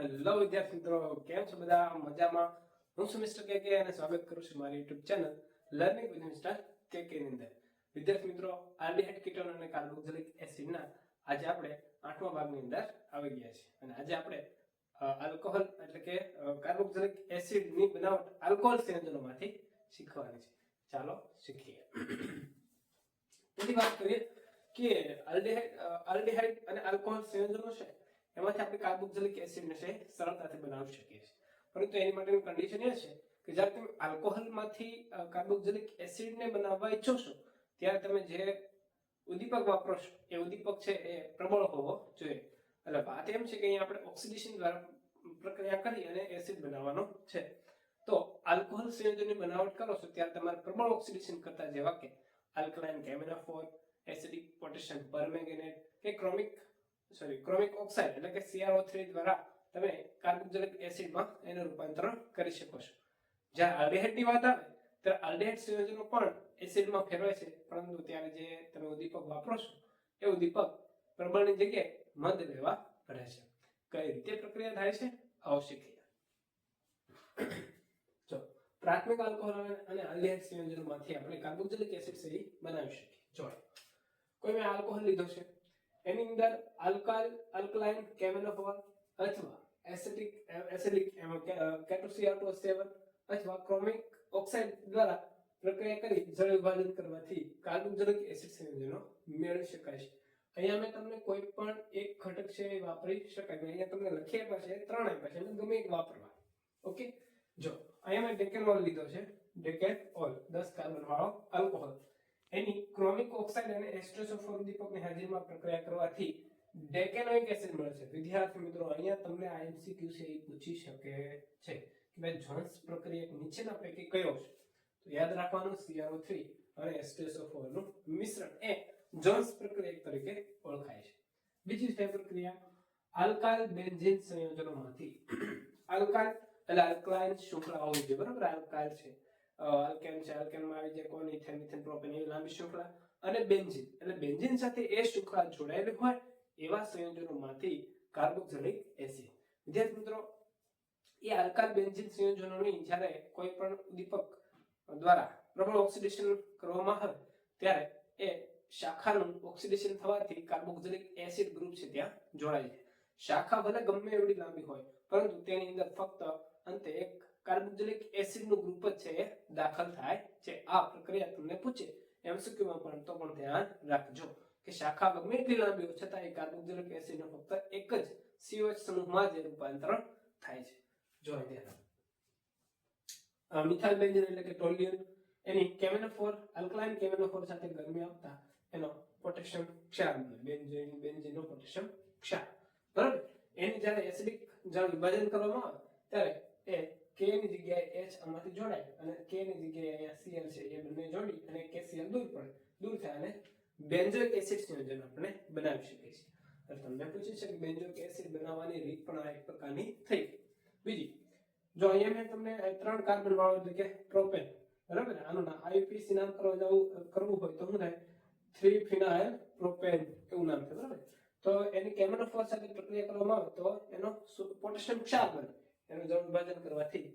Hello વિદ્યાર્થી મિત્રો કેમ છો બધા? મજામાં? હું છું મિસ્ટર કે કે અને સ્વાગત કરું છું મારી YouTube channel learning with mister K K ની અંદર. વિદ્યાર્થી મિત્રો આલ્ડીહાઇડ કીટોન અને કાર્બોક્સિલિક એસિડના આજે આપણે આઠમા ભાગની અંદર આવી ગયા છે અને આજે આપણે આલ્કોહોલ એટલે કે કાર્બોક્સિલિક એસિડની બનાવટ આલ્કોહોલ સંયોજનોમાંથી શીખવાની છે. ચાલો શીખીએ. પહેલી વાત કરીએ કે આલ્ડીહાઇડ આલ્ડીહાઇડ અને આલ્કોહોલ સંયોજનો છે. એમાંથી આપણે કાર્બોક્સિલિક એસિડને છે સરળતાથી બનાવી શકીએ છીએ. પરંતુ એની માટેની કન્ડિશન એ છે કે જ્યારે તમે આલ્કોહોલમાંથી કાર્બોક્સિલિક એસિડને બનાવવા ઈચ્છો છો, ત્યારે તમે જે ઉદ્દીપક વાપરો છો, એ ઉદ્દીપક છે એ પ્રબળ હોવો જોઈએ. એટલે વાત એમ છે કે અહીંયા આપણે ઓક્સિડેશન દ્વારા પ્રક્રિયા કરી અને એસિડ બનાવવાનો છે. તો આલ્કોહોલ સંયોજનની બનાવટ કરો છો, ત્યારે તમારે પ્રબળ ઓક્સિડેશન કરતા જેવા કે આલ્કલાઇન કેમેનાફોર એસિડિક પોટેશિયમ પરમેંગેનેટ કે ક્રોમિક સોરી ક્રોમિક ઓક્સાઇડ એટલે કે CrO3 દ્વારા તમે કાર્બોક્સિલિક એસિડમાં એનું રૂપાંતરણ કરી શકો છો. જ્યારે આલ્ડિહાઇડની વાત આવે, ત્યારે આલ્ડિહાઇડ સંયોજનો પણ એસિડમાં ફેરવાય છે. પરંતુ ત્યારે જે તમે ઉદ્દીપક વાપરો છો, એ ઉદ્દીપક પ્રબળની જગ્યાએ મંદ લેવા પડે છે. કઈ રીતે પ્રક્રિયા થાય છે? આવો શીખીએ જો, પ્રાથમિક આલ્કોહોલ અને આલ્ડિહાઇડ સંયોજનોમાંથી આપણે કાર્બોક્સિલિક એસિડ સહી બનાવી શકીએ. જો કોઈ મેં આલ્કોહોલ લીધો છે? એની અંદર આલ્કાઇલ, આલ્કલાઇન કેમેનોફોર અથવા એસિડિક એસિડિક કેટોસીઆર7 અથવા ક્રોમિક ઓક્સાઇડ દ્વારા પ્રક્રિયા કરી જળ વિભાજન કરવાથી કાર્બોક્સિલિક એસિડ સંયોજનો મેળવી શકાય છે. અહીંયા મેં તમને કોઈ પણ એક ઘટક છે એ વાપરી શકાય અહીંયા તમને લખી આપ્યા છે, ત્રણ આપ્યા છે, ગમે એક વાપરવા. ઓકે? જો, અહીંયા મેં ડેકેનોલ લીધો છે ડેકેટ ઓલ દસ કાર્બન વાળો આલ્કોહોલ. એની ક્રોમિક ઓક્સાઇડ અને એસ્ટ્રોસોફોર ઉદ્દીપકની હાજરીમાં પ્રક્રિયા કરવાથી ડેકેનોઇક એસિડ મળે છે. વિદ્યાર્થી મિત્રો, અહીંયા તમને આ એમસીક્યુ છે એ પૂછી શકે છે કે ભાઈ જોન્સ પ્રક્રિયા નીચેના પૈકી કયો છે? તો યાદ રાખવાનું CrO3 અને એસ્ટ્રોસોફોરનું મિશ્રણ એ જોન્સ પ્રક્રિયા તરીકે ઓળખાય છે. બીજી છે પ્રક્રિયા આલ્કાઇલ બેન્ઝીન સંયોજનોમાંથી. આલ્કાઇલ એટલે આલ્કલાઇન શુક્લા હોય છે બરાબર આલ્કાઇલ છે. આલ્કેન છે આલ્કેનમાં આવી જાય કોણ? ઇથેન ઇથેન પ્રોપેન એવી લાંબી શૃંખલા અને બેન્ઝિન. એટલે બેન્ઝિન સાથે એ શૃંખલા જોડાયેલી હોય એવા સંયોજનોમાંથી કાર્બોક્સિલિક એસિડ. વિદ્યાર્થી મિત્રો, એ આલ્કાલ બેન્ઝિન સંયોજનોની જ્યારે કોઈ પણ ઉદ્દીપક દ્વારા પ્રબળ ઓક્સિડેશન કરવામાં આવે, ત્યારે એ શાખાનું ઓક્સિડેશન થવાથી કાર્બોક્સિલિક એસિડ ગ્રુપ છે ત્યાં જોડાય છે. શાખા ભલે ગમે એવડી લાંબી હોય, પરંતુ તેની અંદર ફક્ત અંતે એક કાર્બોક્સિલિક એસિડનું ગ્રુપ જ છે દાખલ થાય છે. આ પ્રક્રિયા તમને પૂછે. એમસીક્યુમાં પણ તો પણ ધ્યાન રાખજો કે શાખા ગમે એટલી લાંબી હોય, છતાં એ કાર્બોક્સિલિક એસિડ નો ફક્ત એક જ COH સમૂહમાં જ રૂપાંતરણ થાય છે. જો ધ્યાન મિથાઇલ બેન્ઝીન એટલે કે ટોલ્યુઅન એની કેમેનોફોર, આલ્કલાઇન કેમેનોફોર સાથે ગરમી આપતા એનો પોટેશિયમ ક્ષાર બને બેન્ઝીન, બેન્ઝીનનો પોટેશિયમ ક્ષાર. બરાબર? એને જ્યારે એસિડિક જ્યારે વિભાજન કરવામાં આવે, ત્યારે એ K ની જગ્યાએ એચ આમાંથી જોડાય અને કે ની જગ્યાએ અહીંયા સીએલ છે એ બંને જોડી અને કેસીએલ દૂર પડે દૂર થાય અને બેન્ઝોઇક એસિડ સંયોજન આપણે બનાવી શકીએ છીએ. એટલે તમને પૂછી છે કે બેન્ઝોઇક એસિડ બનાવવાની રીત પણ આ એક પ્રકારની થઈ. બીજી, જો અહીંયા મેં તમને ત્રણ કાર્બન વાળો એટલે કે પ્રોપેન, બરાબર? ને આનું આઈપીસી નામ કરવા જવું, કરવું હોય તો શું થાય? થ્રી ફિનાઇલ પ્રોપેન એવું નામ છે, બરાબર? તો એની કેમેનોફોર સાથે પ્રક્રિયા કરવામાં આવે તો એનો પોટેશિયમ ક્ષાર બને. એનું જળ વિભાજન કરવાથી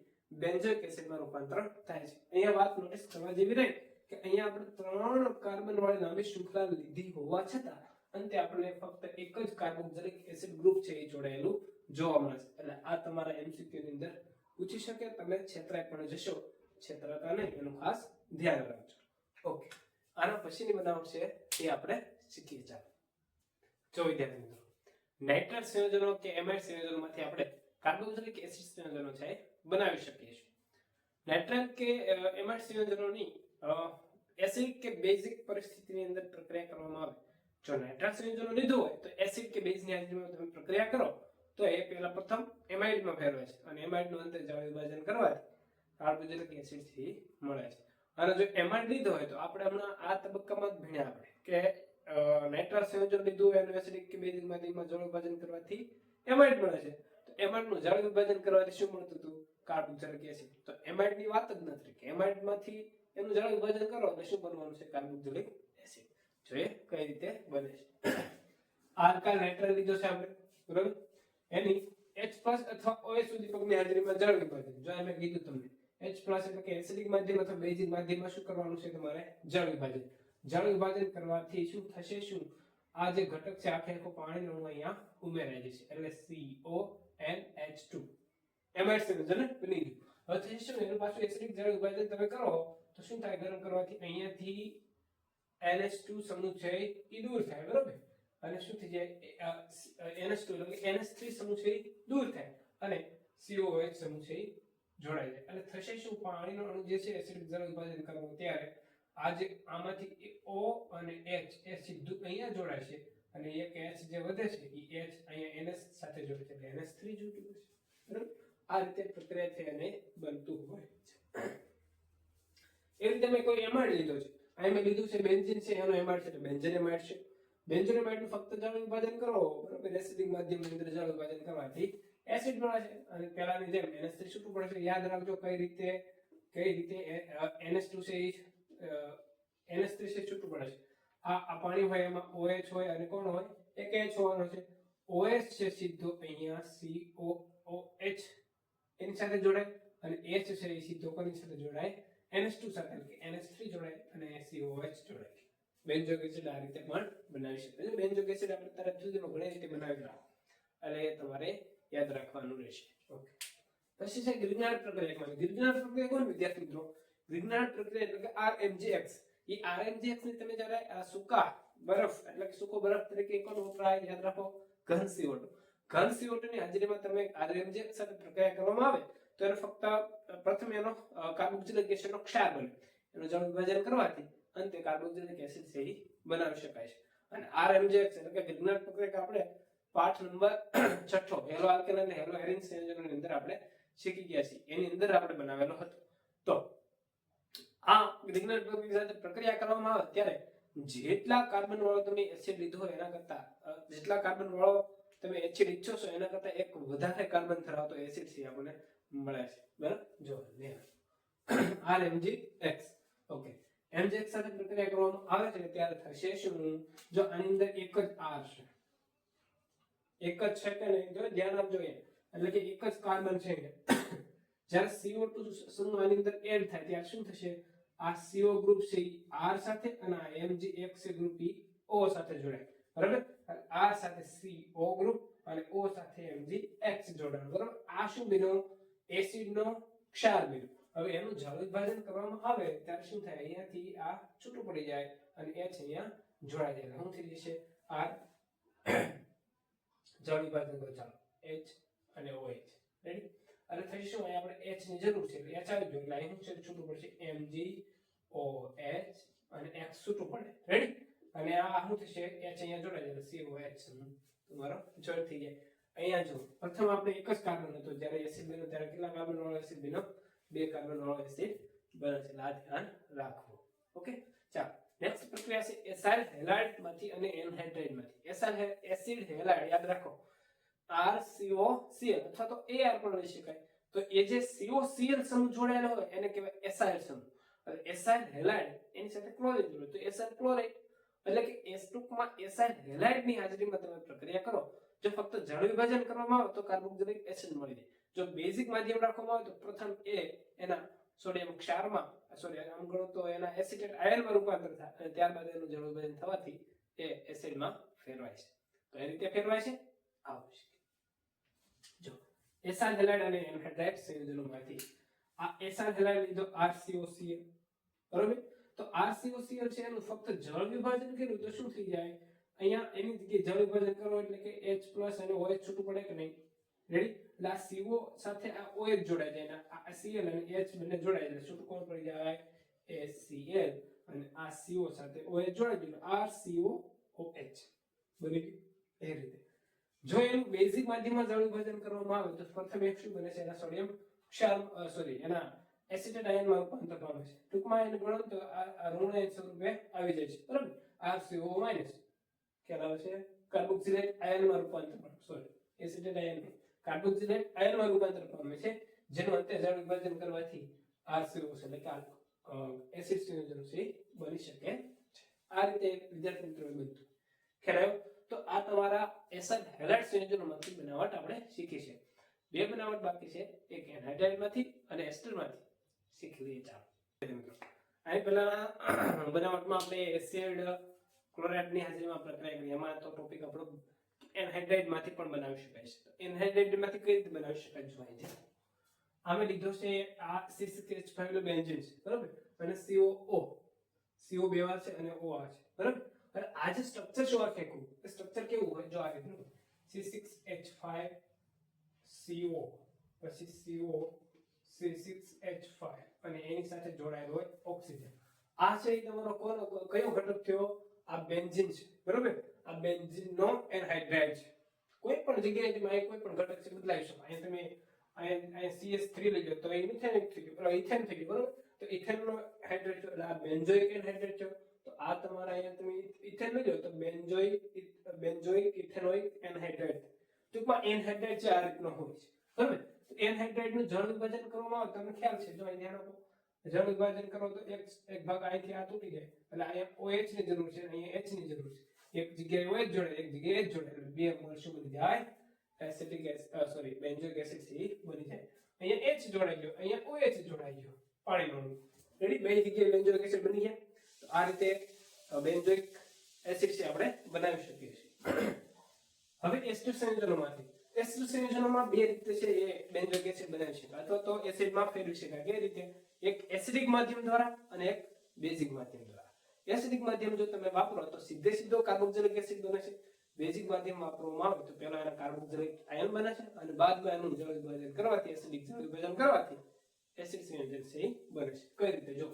બેન્ઝોઇક એસિડમાં રૂપાંતરણ થાય છે. અહીંયા વાત નોટિસ કરવા જેવી રહી કે અહીંયા આપણે ત્રણ કાર્બન વાળી લાંબી શૃંખલા લીધી હોવા છતાં અંતે આપણે ફક્ત એક જ કાર્બોક્સિલિક એસિડ ગ્રુપ છે એ જોડાયેલું જોવા મળે છે. એટલે આ તમારા એમસીક્યુ ની અંદર પૂછી શકે, તમે છેતરાય પણ જશો. છેતરાતા નહીં, એનું ખાસ ધ્યાન રાખજો. ઓકે આના પછીની બનાવટ છે એ આપણે શીખીએ ચાલો. જો વિદ્યાર્થી મિત્રો, નાઇટ્રેટ સંયોજનો કે એમાઇડ સંયોજનોમાંથી આપણે કાર્બોક્સિલિક એસિડ સંયોજનો છે બનાવી શકીએ છીએ. નાઇટ્રેટ કે એમાઇડ સંયોજનોની એસિડ કે બેઝિક પરિસ્થિતિની અંદર પ્રક્રિયા કરવામાં આવે. જો નાઇટ્રેટ સંયોજનો લીધું હોય, તો એસિડ કે બેઝની હાજરીમાં તમે પ્રક્રિયા કરો, તો એ પહેલા પ્રથમ એમાઇડમાં ફેરવાય છે. અને એમાઇડનું અંતે જળ વિભાજન કરવાથી કાર્બોક્સિલિક એસિડથી મળે છે. અને જો એમાઇડ લીધો હોય, તો આપણે હમણાં આ તબક્કામાં જ ભણ્યા આપણે કે નાઇટ્રસ સંયોજન લીધું હોય, એનું એસિડિક કે બેઝિક માધ્યમમાં જળ વિભાજન કરવાથી એમાઇડ મળે છે. તો એમાઇડનું જળ વિભાજન કરવાથી શું મળતું હતું? Carboxylic acid. તો એમાઇડની વાત જ નથી કે એમાઇડમાંથી એનું જળ વિભાજન કરો એટલે શું બનવાનું છે? Carboxylic acid. જોઈએ કઈ રીતે બને છે. આલ્કાઇલ નાઇટ્રાઇલ લીધો છે આપણે બરાબર? એની H+ અથવા OH ઉદ્દીપકની હાજરીમાં જળ વિભાજન. જો મેં કીધું તમને. H+ એટલે કે એસિડિક માધ્યમ અથવા બેઝિક માધ્યમમાં શું કરવાનું છે? તમારે જળ વિભાજન. જળ વિભાજન કરવાથી શું થશે? શું? આ જે ઘટક છે, આખે આખો પાણીનો અણુ અહીંયા ઉમેરાઈ જશે. એટલે CONH2 એમાઇડ સંયોજન બની ગયું. હવે થઈ શું એનું પાછું એસિડિક જળ વિભાજન તમે કરો. તો શું થાય? ગરમ કરવાથી અહીંયાથી NH2 સમૂહ છે એ દૂર થાય, બરોબર? અને શું થઈ જાય? NH2 એટલે કે NH3 સમૂહ છે દૂર થાય. અને COOH સમૂહ છે જોડાઈ જાય. અને થશે શું? પાણીનો અણુ જે છે એસિડિક જળ વિભાજન કરવો ત્યારે આ જે આમાંથી O અને H એ સીધું અહીંયા જોડાશે અને એક એચ જે વધે છે એ એચ અહીંયા એનએસ સાથે જોડે છે, એટલે NH3 જોડ્યું છે, બરાબર? આ રીતે પ્રક્રિયા થઈ અને બનતું હોય છે. એ રીતે મેં કોઈ એમાડ લીધો છે. અહીં મેં લીધું છે બેન્ઝિન છે, એનો એમાડ છે, એટલે બેન્ઝીન એમાઇડ છે. બેન્ઝીન એમાઇડનું ફક્ત જળ વિભાજન કરો, બરાબર? એસિડિક માધ્યમની અંદર જળ વિભાજન કરવાથી એસિડ મળે છે. અને પહેલાની જેમ NH3 છૂટું પડે છે. યાદ રાખજો કઈ રીતે કઈ રીતે NH2 છે એ NH3 છે છૂટું પડે છે. આ પાણી હોય, એમાં OH હોય અને કોણ હોય? એક એચ હોવાનો છે. OH છે સીધો અહીંયા COOH એની સાથે જોડાય અને H છે એ સીધો કોની સાથે જોડાય? NH2 સાથે, એટલે કે NH3 જોડાય અને COH જોડાય. બેન્ઝોઇક એસિડ આ રીતે પણ બનાવી શકાય છે બેન્ઝોઇક એસિડ આપણે તરત સુધીનો ઘણી રીતે બનાવી રાખો એટલે તમારે યાદ રાખવાનું રહેશે. ઓકે. પછી છે ગ્રિગ્નાર્ડ પ્રક્રિયા ગ્રિગ્નાર્ડ પ્રક્રિયા કોણ વિદ્યાર્થી મિત્રો? ગ્રિગ્નાર્ડ પ્રક્રિયા એટલે કે RMGX એ RMGX ને તમે જ્યારે સૂકા બરફ, એટલે કે સૂકો બરફ તરીકે કોણ વપરાય? યાદ રાખો, ઘન CO2. ઘન CO2 ની હાજરીમાં તમે RMGX સાથે પ્રક્રિયા કરવામાં આવે, તો એને ફક્ત પ્રથમ એનો કાર્બોક્સિલિક એસિડનો ક્ષાર બને. એનું જળ વિભાજન કરવાથી અંતે કાર્બોક્સિલિક એસિડ છે એ બનાવી શકાય છે. અને RMGX એટલે કે વિજ્ઞાન આપણે પાઠ નંબર છઠ્ઠો હેલો આલ્કેન અને હેલો એરિન સંયોજનોની અંદર આપણે શીખી ગયા છીએ. એની અંદર આપણે બનાવેલો હતો. તો આ પ્રક્રિયા સાથે પ્રક્રિયા કરવામાં આવે ત્યારે જેટલા કાર્બન વાળો તમે એસિડ લીધો એના કરતા જેટલા કાર્બન વાળો તમે એસિડ ઈચ્છો છો એના કરતા એક વધારે કાર્બન ધરાવતો એસિડ છે આપણને મળે છે. બરાબર? જો R MG X. Okay. MG X સાથે પ્રક્રિયા કરવામાં આવે છે ત્યારે થશે શું? જો આની અંદર એક જ આર છે. એક જ છે કે નહીં? જો, ધ્યાન આપજો એટલે કે એક જ કાર્બન છે. જ્યારે CO2 સમૂહ આની અંદર એડ થાય, ત્યારે શું થશે? આ CO ગ્રુપ છે આર સાથે અને આ MgX ગ્રુપ ઈ O સાથે જોડાય. બરાબર? આ સાથે CO ગ્રુપ અને O સાથે MgX જોડાણ. બરાબર? આ શું બન્યો? એસિડનો ક્ષાર બન્યો. હવે એનું જળ વિભાજન કરવામાં આવે ત્યારે શું થાય? અહીંયાથી આ છૂટું પડી જાય અને H અહીંયા જોડાઈ જાય. શું થઈ જશે? R જળ વિભાજન ચાલો H અને OH રેડી અને થઈ શું અહીંયા આપણે H ની જરૂર છે. એટલે H આવી ગયું એટલે અહીં શું છૂટું પડશે MgOH અને X છૂટું પડે. રેડી અને આ શું થશે? H અહીંયા જોડાઈ જાય COH સમૂહ તમારો જોડ થઈ જાય. અહીંયા જો પ્રથમ આપણે એક જ કાર્બન હતો. જ્યારે એસિડ બન્યો ત્યારે કેટલા કાર્બન વાળો એસિડ બન્યો? બે કાર્બન વાળો એસિડ બને છે. આ ધ્યાન રાખવું ઓકે ચાલો. નેક્સ્ટ પ્રક્રિયા છે એસાઇલ હેલાઇડમાંથી અને એનહાઇડ્રાઇડમાંથી એસાઇલ એસિડ હેલાઇડ યાદ રાખો. RCOCl અથવા તો AR પણ લઈ શકાય. તો એ જે COCl સમૂહ જોડાયેલો હોય, એને કહેવાય એસાઇલ સમૂહ. એટલે એસાઇલ હેલાઇડ, એની સાથે ક્લોરાઇડ જોડે. તો એસાઇલ ક્લોરાઇડ, એટલે કે એસ ટૂંકમાં એસાઇલ હેલાઇડની હાજરીમાં તમે પ્રક્રિયા કરો. જો ફક્ત જળ વિભાજન કરવામાં આવે તો કાર્બોક્સિલિક એસિડ મળી જાય. જો બેઝિક માધ્યમ રાખવામાં આવે તો પ્રથમ એ એના સોડિયમ ક્ષારમાં સોરી, આમ ગણો તો એના એસિટેટ આયનમાં રૂપાંતર થાય અને ત્યારબાદ એનું જળ વિભાજન થવાથી એ એસિડમાં ફેરવાય છે. તો એ રીતે ફેરવાય છે. આવું છે જો એસાઇલ હેલાઇડ અને એનહાઇડ્રાઇડ સંયોજનોમાંથી આ એસાઇલ હેલાઇડ લીધો આરસીઓસીએલ બરોબર? તો આરસીઓસીએલ છે એનું ફક્ત જળ વિભાજન કર્યું તો શું થઈ જાય? અહીંયા એની જગ્યાએ જળ વિભાજન કરો એટલે કે H+ અને OH છૂટું પડે કે નહીં? રેડી એટલે આ CO સાથે આ OH જોડાઈ જાય અને આ Cl અને H બંને જોડાઈ જાય. છૂટું કોણ પડી જાય? HCl અને આ CO સાથે OH જોડાઈ ગયું. RCOOH બની ગયું. એ રીતે. જો એનું બેઝિક માધ્યમમાં જળ વિભાજન કરવામાં આવે તો પ્રથમ એક શું બને છે? એના સોડિયમ ક્ષાર સોરી એના એસિટેટ આયનમાં રૂપાંતર પામે છે. ટૂંકમાં એને ગણો તો આ આ ઋણ એક સ્વરૂપે આવી જાય છે. બરાબર? RCO માઇનસ ખ્યાલ આવે છે? કાર્બોક્સિલેટ આયનમાં રૂપાંતર પામે સોરી એસિટેટ આયન કાર્બોક્સિલેટ આયનમાં રૂપાંતર પામે છે. જેનું અંતે જળ વિભાજન કરવાથી RCO એટલે કે એસિડ સંયોજન સી બની શકે છે. આ રીતે વિદ્યાર્થી મિત્રો બનતું ખ્યાલ આવ્યો? તો આ તમારા એસન હેલાઇડ સંયોજનોમાંથી બનાવટ આપણે શીખી છે. બે બનાવટ બાકી છે. એક એનહાઇડ્રાઇડમાંથી અને એસ્ટરમાંથી શીખી લઈએ ચાલો. મિત્રો. અહીં પહેલાના બનાવટમાં આપણે એસિડ ક્લોરાઇડની હાજરીમાં પ્રક્રિયા કરી. એમાં તો ટોપિક આપણો એનહાઇડ્રાઇડમાંથી પણ બનાવી શકાય છે. એનહાઇડ્રાઇડમાંથી કઈ રીતે બનાવી શકાય જો અહીંથી અમે લીધો છે આ C6H5 નું બેન્ઝીન છે. બરાબર? અને COO CO બે વાર છે અને ઓ આ છે. બરાબર? અને આ જે સ્ટ્રક્ચર શું આ ફેંકવું એ સ્ટ્રક્ચર કેવું હોય જો આ રીતનું C6H5 CO પછી CO C six H five અને એની સાથે જોડાયેલો હોય ઓક્સિજન આ છે એ તમારો કોનો કયો ઘટક થયો આ બેન્ઝીન છે બરાબર આ બેન્ઝીન નો એનહાઇડ્રાઇડ છે કોઈ પણ જગ્યાએ તમે કોઈ પણ ઘટક છે બદલાવી શકો અહીં તમે અહીં અહીં CS3 લઈ લો તો એ મિથેન થઈ ગયું ઇથેન થઈ ગયું બરાબર તો ઇથેન નો હાઇડ્રેટ આ બેન્ઝોઇક એનહાઇડ્રેટ છે તો આ તમારા અહીંયા તમે ઇથેન લો તો બેન્ઝોઇક બેન્ઝોઇક, ઇથેનોઇક, એનહાઇડ્રેટ. ટૂંકમાં એનહાઇડ્રેટ છે આ રીતનો હોય છે. બરાબર? એનહાઇડ્રેટનું જળ વિભાજન કરવામાં આવે, તમને ખ્યાલ છે? જો અહીંયા ધ્યાન જળ વિભાજન કરો તો એક એક ભાગ અહીંથી આ તૂટી જાય. એટલે અહીંયા OH ની જરૂર છે, અહીંયા H ની જરૂર છે. એક જગ્યાએ OH જોડે, એક જગ્યાએ H જોડે. એટલે બે મોલ શું બની જાય? એસિટિક સોરી બેન્ઝોઇક એસિડથી બની જાય. અહીંયા H જોડાઈ ગયો, અહીંયા OH જોડાઈ ગયો પાણીનો અણુ રેડી બે જગ્યાએ બેન્ઝોઇક એસિડ બની ગયા. આ રીતે બેન્ઝોઇક એસિડ છે આપણે બનાવી શકીએ છીએ. હવે એસ્ટર સંયોજનોમાંથી. એસ્ટર સંયોજનોમાં બે રીતે છે એ બેન્ઝોઇક એસિડ બનાવી શકાય. અથવા તો એસિડમાં ફેરવી શકાય. કે રીતે? એક એસિડિક માધ્યમ દ્વારા અને એક બેઝિક માધ્યમ દ્વારા. એસિડિક માધ્યમ જો તમે વાપરો, તો સીધે સીધો કાર્બોક્સિલિક એસિડ બને છે. બેઝિક માધ્યમ વાપરવામાં આવે તો પહેલા એના કાર્બોક્સિલિક આયન બને છે અને બાદમાં એનું જળ વિભાજન કરવાથી એસિડિક જળ વિભાજન કરવાથી એસિડ સંયોજન છે બને છે. કઈ રીતે? જો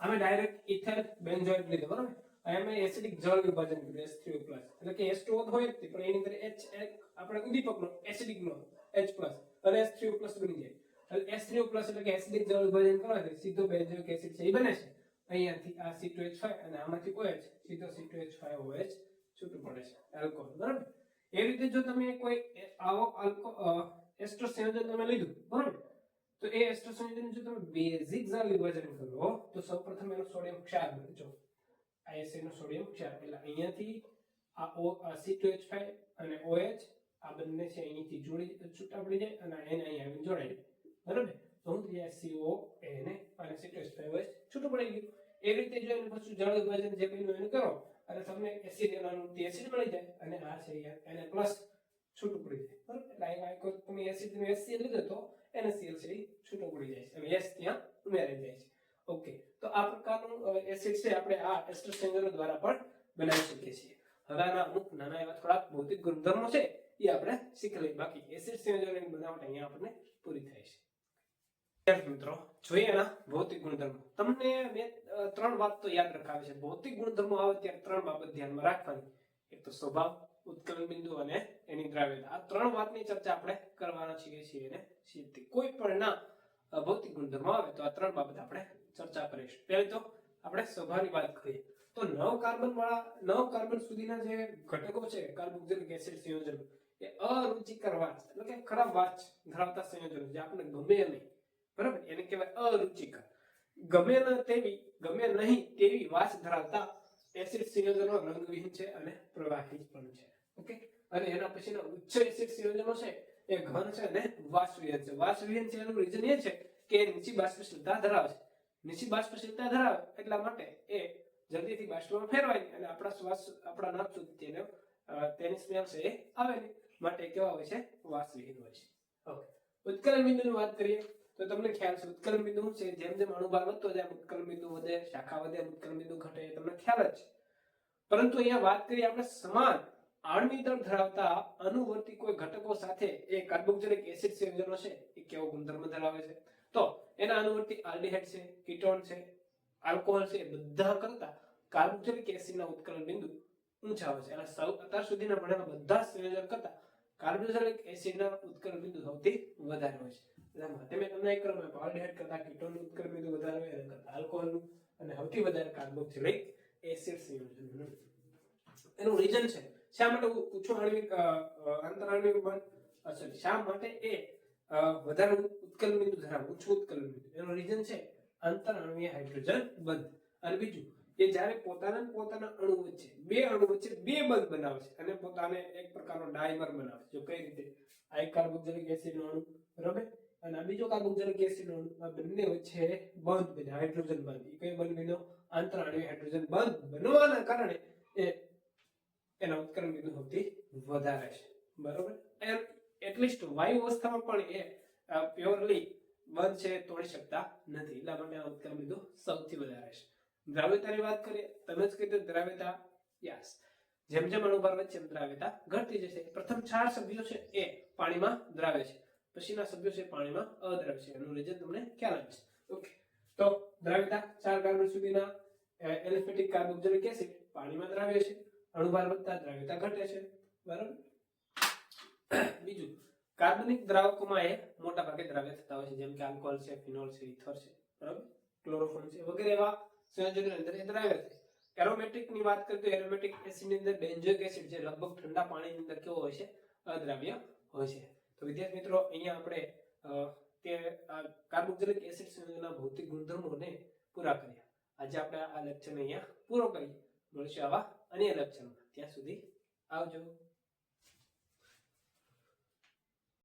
અમે ડાયરેક્ટ ઇથેલ બેન્ઝોઇડ લીધો, બરાબર? અમે એસિડિક જળ વિભાજન કર્યું S3+ એટલે કે H2O હોય જ પણ એની અંદર H આપણે ઉદીપકનો એસિડિક નો, H+ અને S3+ બની જાય. એટલે S3+ એટલે કે એસિડિક જળ વિભાજન કરવાથી સીધો બેન્ઝોઇક એસિડ છે, એ બને છે. અહીંયાથી આ C2H5 અને આમાંથી OH સીધો C2H5OH છૂટું પડે છે આલ્કોહોલ બરાબર? એ રીતે જો તમે કોઈ આવો આલ્કો એસ્ટર સંયોજન તમે લીધું, બરાબર? તો એ એસ્ટર જો તમે બેઝિક જળ વિભાજન કરો, તો સૌપ્રથમ એનો સોડિયમ ક્ષાર બને જો આ એસિડ નો સોડિયમ ક્ષાર, એટલે અહીંયાથી આ ઓ આ C2H5 અને OH આ બંને છે અહીંથી જોડી, છૂટા પડી જાય અને એને અહીં આવીને જોડાઈ જાય. બરાબર? તો હું થઈ જાય CO એને અને C2H5OH છૂટું પડી ગયું. એ રીતે જો એનું પછી જળ વિભાજન જે બન્યું એનું કરો, અને તમને એસિડ એનાનું તે એસિડ મળી જાય, અને આ છે એને પ્લસ છૂટું પડી જાય. બરાબર? એટલે અહીંયા તમે એસિડનું એસિડ લીધો તો NaCl છે, છૂટું પડી જાય છે. અને S ત્યાં ઉમેરાઈ જાય છે. ઓકે તો આ પ્રકારનું એસિડ છે, આપણે આ એસ્ટર સંયોજનો દ્વારા પણ બનાવી શકીએ છીએ. હવે આના અમુક નાના એવા થોડાક ભૌતિક ગુણધર્મો છે, એ આપણે શીખી લઈએ. બાકી એસિડ સંયોજનોની બનાવટ અહીંયા આપણને પૂરી થાય છે. વિદ્યાર્થી મિત્રો, જોઈએ એના ભૌતિક ગુણધર્મો. તમને મેં ત્રણ વાત તો યાદ રખાવી છે. ભૌતિક ગુણધર્મો આવે ત્યારે ત્રણ બાબત ધ્યાનમાં રાખવાની. એક તો સ્વભાવ ઉત્કલન બિંદુ અને એની દ્રાવ્યતા. આ ત્રણ વાતની ચર્ચા આપણે કરવાના છીએ છીએ અને સિદ્ધિ કોઈ પણ ના ભૌતિક ગુણધર્મો આવે તો આ ત્રણ બાબત આપણે ચર્ચા કરીશું. પહેલી તો આપણે સ્વભાવની વાત કરીએ. તો નવ કાર્બન વાળા, નવ કાર્બન સુધીના જે ઘટકો છે કાર્બોક્સિલિક એસિડ સંયોજનો, એ અરુચિકર વાચ, એટલે કે ખરાબ વાચ ધરાવતા સંયોજનો જે આપણને ગમે નહીં. બરાબર? એને કહેવાય અરુચિકર. ગમે ન તેવી, ગમે નહીં તેવી વાસ ધરાવતા એસિડ સંયોજનો રંગવિહીન છે અને પ્રવાહી પણ છે. ઓકે? અને એના પછીના ઉચ્ચ એસિડ સંયોજનો છે, એ ઘન છે અને વાષ્પીયન છે. વાષ્પીયન છે એનું રીઝન એ છે કે નીચી બાષ્પશીલતા ધરાવે છે. નીચી બાષ્પશીલતા ધરાવે એટલા માટે એ જલ્દીથી બાષ્પમાં ફેરવાય અને આપણા શ્વાસ, આપણા નાક સુધી તેને તેની સ્મેલ આવે નહીં. માટે કેવા હોય છે? વાસવિહીન હોય છે. ઓકે. ઉત્કલન બિંદુની વાત કરીએ, તો તમને ખ્યાલ છે ઉત્કલન બિંદુ છે? જેમ જેમ અણુભાર વધતો જાય ઉત્કલન બિંદુ વધે, શાખા વધે ઉત્કલન બિંદુ ઘટે તમને ખ્યાલ જ છે. પરંતુ અહીંયા વાત કરીએ આપણે સમાન આણ્વિક દળ ધરાવતા અનુવર્તી કોઈ ઘટકો સાથે એ કાર્બોક્સિલિક એસિડ સંયોજનો છે, એ કેવો ગુણધર્મ ધરાવે છે? તો એના અનુવર્તી આલ્ડીહાઇડ છે, કીટોન છે, આલ્કોહોલ છે, એ બધા કરતા કાર્બોક્સિલિક એસિડના ઉત્કલન બિંદુ ઊંચા હોય છે. એટલે સૌ અત્યાર સુધીના ભણેલા બધા સંયોજન કરતા કાર્બોક્સિલિક એસિડના ઉત્કલન બિંદુ સૌથી વધારે હોય છે. એટલે માટે મેં તમને એક ક્રમ આપ્યો કરતા કીટોનનું ઉત્કલન બિંદુ વધારે હોય, એના કરતા આલ્કોહોલનું, અને સૌથી વધારે કાર્બોક્સિલિક એસિડ સંયોજનનું. એનું રીઝન છે શા માટે ઓછો આણ્વિક આંતરાણ્વિક બળ અ, શા માટે એ વધારે ઉત્કલન બિંદુ ધરાવે? ઓછું ઉત્કલન બિંદુ. એનો રીઝન છે આંતરાણ્વીય હાઇડ્રોજન બંધ. અને બીજું એ જ્યારે પોતાના પોતાના અણુ વચ્ચે બે અણુ વચ્ચે બે બંધ બનાવે છે અને પોતાને એક પ્રકારનો ડાયમર બનાવે છે. જો કઈ રીતે? આ એક કાર્બોક્સિલિક એસિડ નો અણુ બરોબર? અને આ બીજો કાર્બોક્સિલિક એસિડ નો અણુ આ બંને વચ્ચે બંધ બને હાઇડ્રોજન બંધ. એ કઈ બંધ બન્યો? આંતરાણ્વીય હાઇડ્રોજન બંધ બનવાના કારણે એના ઉત્ક્રમ બિંદુ સૌથી વધારે છે. બરોબર? એટલીસ્ટ વાયુ અવસ્થામાં પણ એ પ્યોરલી બંધ છે, તોડી શકતા નથી. એટલા માટે આ ઉત્ક્રમ બિંદુ સૌથી વધારે છે. દ્રાવ્યતાની વાત કરીએ, તમે જ કીધું દ્રાવ્યતા, યસ. જેમ જેમ અણુભાર વચ્ચે દ્રાવ્યતા ઘટતી જશે. પ્રથમ ચાર સભ્યો છે એ પાણીમાં દ્રાવ્ય છે. પછીના સભ્યો છે પાણીમાં અદ્રાવ્ય છે. એનું રીઝન તમને ખ્યાલ છે. ઓકે તો દ્રાવ્યતા ચાર કાર્બન સુધીના એલિફેટિક કાર્બોક્સિલિક એસિડ પાણીમાં દ્રાવ્ય છે. અણુભાર વધતા દ્રાવ્યતા ઘટે છે. બરાબર? બીજું, કાર્બનિક દ્રાવકોમાં એ મોટા ભાગે દ્રાવ્ય થતા હોય છે, જેમ કે આલ્કોહોલ છે, ફિનોલ છે, ઇથર છે. બરાબર? ક્લોરોફોર્મ છે, વગેરે એવા સંયોજનોની અંદર એ દ્રાવ્ય છે. એરોમેટિકની વાત કરીએ તો એરોમેટિક એસિડની અંદર બેન્ઝોઇક એસિડ જે લગભગ ઠંડા પાણીની અંદર કેવો હોય છે? અદ્રાવ્ય હોય છે. તો વિદ્યાર્થી મિત્રો, અહીંયા આપણે તે કાર્બોક્સિલિક એસિડ સંયોજનના ભૌતિક ગુણધર્મોને પૂરા કર્યા. આજે આપણે આ લેક્ચરને અહીંયા પૂરો કરીએ. મળશે આવા અન્ય લક્ષણો. ત્યાં સુધી આવજો.